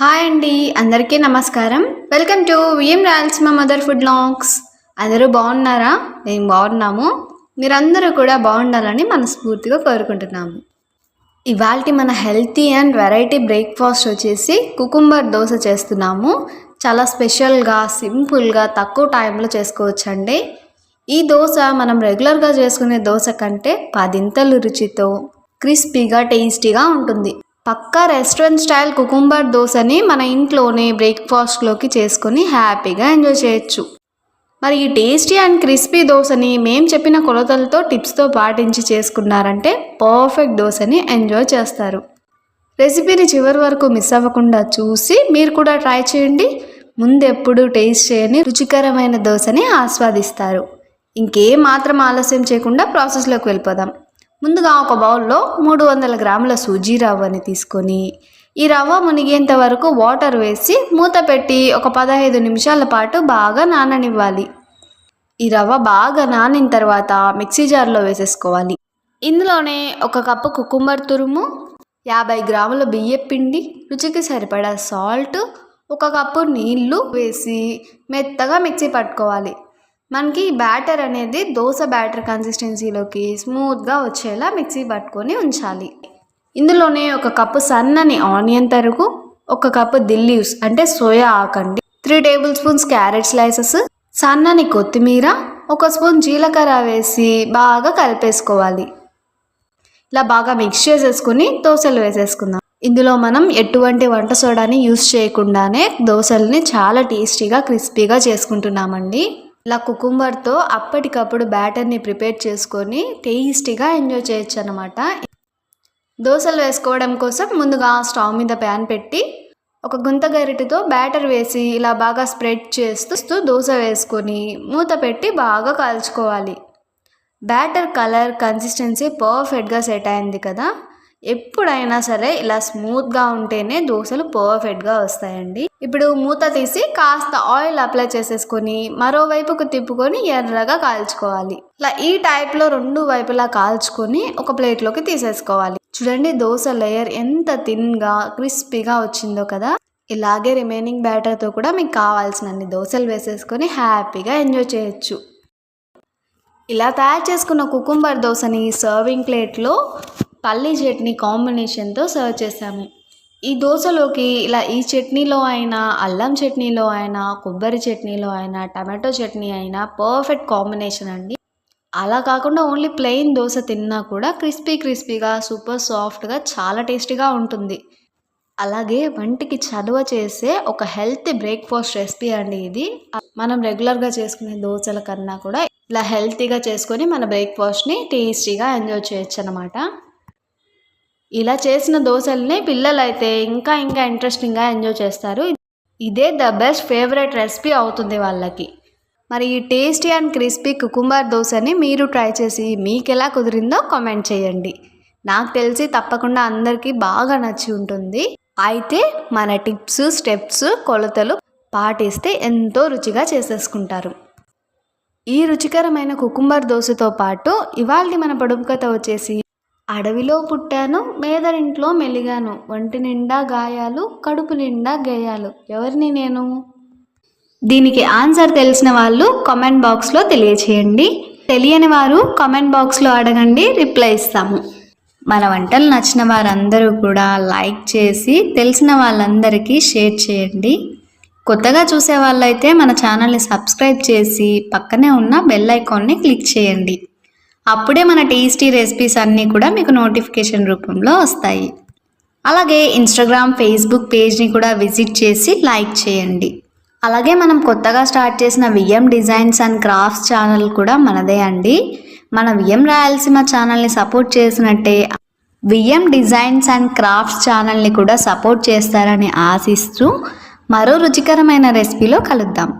Hi అండి అందరికీ నమస్కారం. Welcome to VM Rayalaseema mother food longs అందరూ బాగున్నారా? మేము బాగున్నాము. మీరందరూ కూడా బాగుండాలని మనస్ఫూర్తిగా కోరుకుంటున్నాము. ఇవాళ మన హెల్తీ అండ్ వెరైటీ బ్రేక్ఫాస్ట్ వచ్చేసి కుకుంబర్ దోశ చేస్తున్నాము. చాలా స్పెషల్గా సింపుల్గా తక్కువ టైంలో చేసుకోవచ్చండి. ఈ దోశ మనం రెగ్యులర్గా చేసుకునే దోశ కంటే పదింతలు రుచితో క్రిస్పీగా టేస్టీగా ఉంటుంది. పక్కా రెస్టారెంట్ స్టైల్ కుకుంబర్ దోశని మన ఇంట్లోనే బ్రేక్ఫాస్ట్లోకి చేసుకొని హ్యాపీగా ఎంజాయ్ చేయొచ్చు. మరి ఈ టేస్టీ అండ్ క్రిస్పీ దోశని మేము చెప్పిన కొలతలతో టిప్స్తో పాటించి చేసుకున్నారంటే పర్ఫెక్ట్ దోశని ఎంజాయ్ చేస్తారు. రెసిపీని చివరి వరకు మిస్ అవ్వకుండా చూసి మీరు కూడా ట్రై చేయండి. ముందెప్పుడు టేస్ట్ చేయని రుచికరమైన దోశని ఆస్వాదిస్తారు. ఇంకేం మాత్రం ఆలస్యం చేయకుండా ప్రాసెస్లోకి వెళ్ళిపోదాం. ముందుగా ఒక బౌల్లో మూడు వందల గ్రాముల సూజీ రవ్వని తీసుకొని ఈ రవ్వ మునిగేంత వరకు వాటర్ వేసి మూత పెట్టి ఒక పదహైదు నిమిషాల పాటు బాగా నాననివ్వాలి. ఈ రవ్వ బాగా నానిన తర్వాత మిక్సీ జార్లో వేసేసుకోవాలి. ఇందులోనే ఒక కప్పు కుకుంబర్ తురుము యాభై గ్రాముల బియ్యం పిండి రుచికి సరిపడా సాల్ట్ ఒక కప్పు నీళ్ళు వేసి మెత్తగా మిక్సీ పట్టుకోవాలి. మనకి బ్యాటర్ అనేది దోశ బ్యాటర్ కన్సిస్టెన్సీలోకి స్మూత్గా వచ్చేలా మిక్సీ పట్టుకొని ఉంచాలి. ఇందులోనే ఒక కప్పు సన్నని ఆనియన్ తరుగు ఒక కప్పు దిల్లీవ్స్ అంటే సోయా ఆకండి three tablespoons carrot slices సన్నని కొత్తిమీర ఒక స్పూన్ జీలకర్ర వేసి బాగా కలిపేసుకోవాలి. ఇలా బాగా మిక్స్ చేసేసుకుని దోశలు వేసేసుకుందాం. ఇందులో మనం ఎటువంటి వంట సోడాని యూస్ చేయకుండానే దోశల్ని చాలా టేస్టీగా క్రిస్పీగా చేసుకుంటున్నామండి. ఇలా కుకుంబర్తో అప్పటికప్పుడు బ్యాటర్ని ప్రిపేర్ చేసుకొని టేస్టీగా ఎంజాయ్ చేయొచ్చు అనమాట దోశలు వేసుకోవడం కోసం ముందుగా స్టవ్ మీద ప్యాన్ పెట్టి ఒక గుంత గరిటెతో బ్యాటర్ వేసి ఇలా బాగా స్ప్రెడ్ చేస్తూ దోశ వేసుకొని మూత పెట్టి బాగా కాల్చుకోవాలి. బ్యాటర్ కలర్ కన్సిస్టెన్సీ పర్ఫెక్ట్గా సెట్ అయింది కదా. ఎప్పుడైనా సరే ఇలా స్మూత్గా ఉంటేనే దోశలు పర్ఫెక్ట్గా వస్తాయండి. ఇప్పుడు మూత తీసి కాస్త ఆయిల్ అప్లై చేసేసుకొని మరోవైపుకు తిప్పుకొని ఎర్రగా కాల్చుకోవాలి. ఇలా ఈ టైప్లో రెండు వైపులా కాల్చుకొని ఒక ప్లేట్లోకి తీసేసుకోవాలి. చూడండి దోశ లేయర్ ఎంత థిన్గా క్రిస్పీగా వచ్చిందో కదా. ఇలాగే రిమైనింగ్ బ్యాటర్తో కూడా మీకు కావాల్సినన్ని దోశలు వేసేసుకొని హ్యాపీగా ఎంజాయ్ చేయొచ్చు. ఇలా తయారు చేసుకున్న కుకుంబర్ దోశని సర్వింగ్ ప్లేట్లో పల్లీ చట్నీ కాంబినేషన్తో సర్వ్ చేసాము ఈ దోశలోకి ఇలా ఈ చట్నీలో అయినా అల్లం చట్నీలో అయినా కొబ్బరి చట్నీలో అయినా టమాటో చట్నీ అయినా పర్ఫెక్ట్ కాంబినేషన్ అండి. అలా కాకుండా ఓన్లీ ప్లెయిన్ దోశ తిన్నా కూడా క్రిస్పీ క్రిస్పీగా సూపర్ సాఫ్ట్గా చాలా టేస్టీగా ఉంటుంది. అలాగే వంటికి చదువ చేసే ఒక హెల్తీ బ్రేక్ఫాస్ట్ రెసిపీ అండి ఇది. మనం రెగ్యులర్గా చేసుకునే దోశల కన్నా కూడా ఇలా హెల్తీగా చేసుకొని మన బ్రేక్ఫాస్ట్ని టేస్టీగా ఎంజాయ్ చేయొచ్చు అనమాట ఇలా చేసిన దోశల్ని పిల్లలైతే ఇంకా ఇంకా ఇంట్రెస్టింగ్గా ఎంజాయ్ చేస్తారు. ఇదే ద బెస్ట్ ఫేవరెట్ రెసిపీ అవుతుంది వాళ్ళకి. మరి ఈ టేస్టీ అండ్ క్రిస్పీ కుకుంబర్ దోశని మీరు ట్రై చేసి మీకు ఎలా కుదిరిందో కామెంట్ చేయండి. నాకు తెలిసి తప్పకుండా అందరికీ బాగా నచ్చి ఉంటుంది. అయితే మన టిప్స్ స్టెప్స్ కొలతలు పాటిస్తే ఎంతో రుచిగా చేసేసుకుంటారు. ఈ రుచికరమైన కుకుంబర్ దోశతో పాటు ఇవాళ మన పొడుపు కథ వచ్చేసి అడవిలో పుట్టాను మేదరింట్లో మెలిగాను. ఒంటి నిండా గాయాలు కడుపు నిండా గేయాలు. ఎవరిని నేను? దీనికి ఆన్సర్ తెలిసిన వాళ్ళు కామెంట్ బాక్స్లో తెలియచేయండి. తెలియని వారు కామెంట్ బాక్స్లో అడగండి రిప్లై ఇస్తాము. మన వంటలు నచ్చిన వారందరూ కూడా లైక్ చేసి తెలిసిన వాళ్ళందరికీ షేర్ చేయండి. కొత్తగా చూసే వాళ్ళైతే మన ఛానల్ని సబ్స్క్రైబ్ చేసి పక్కనే ఉన్న బెల్ ఐకాన్ని క్లిక్ చేయండి. అప్పుడే మన టేస్టీ రెసిపీస్ అన్నీ కూడా మీకు నోటిఫికేషన్ రూపంలో వస్తాయి. అలాగే ఇన్స్టాగ్రామ్ ఫేస్బుక్ పేజ్ని కూడా విజిట్ చేసి లైక్ చేయండి. అలాగే మనం కొత్తగా స్టార్ట్ చేసిన VM designs and crafts channel కూడా మనదే అండి. మన విఎం రాయలసీమ ఛానల్ని సపోర్ట్ చేసినట్టే విఎం డిజైన్స్ అండ్ క్రాఫ్ట్స్ ఛానల్ని కూడా సపోర్ట్ చేస్తారని ఆశిస్తూ మరో రుచికరమైన రెసిపీలో కలుద్దాం.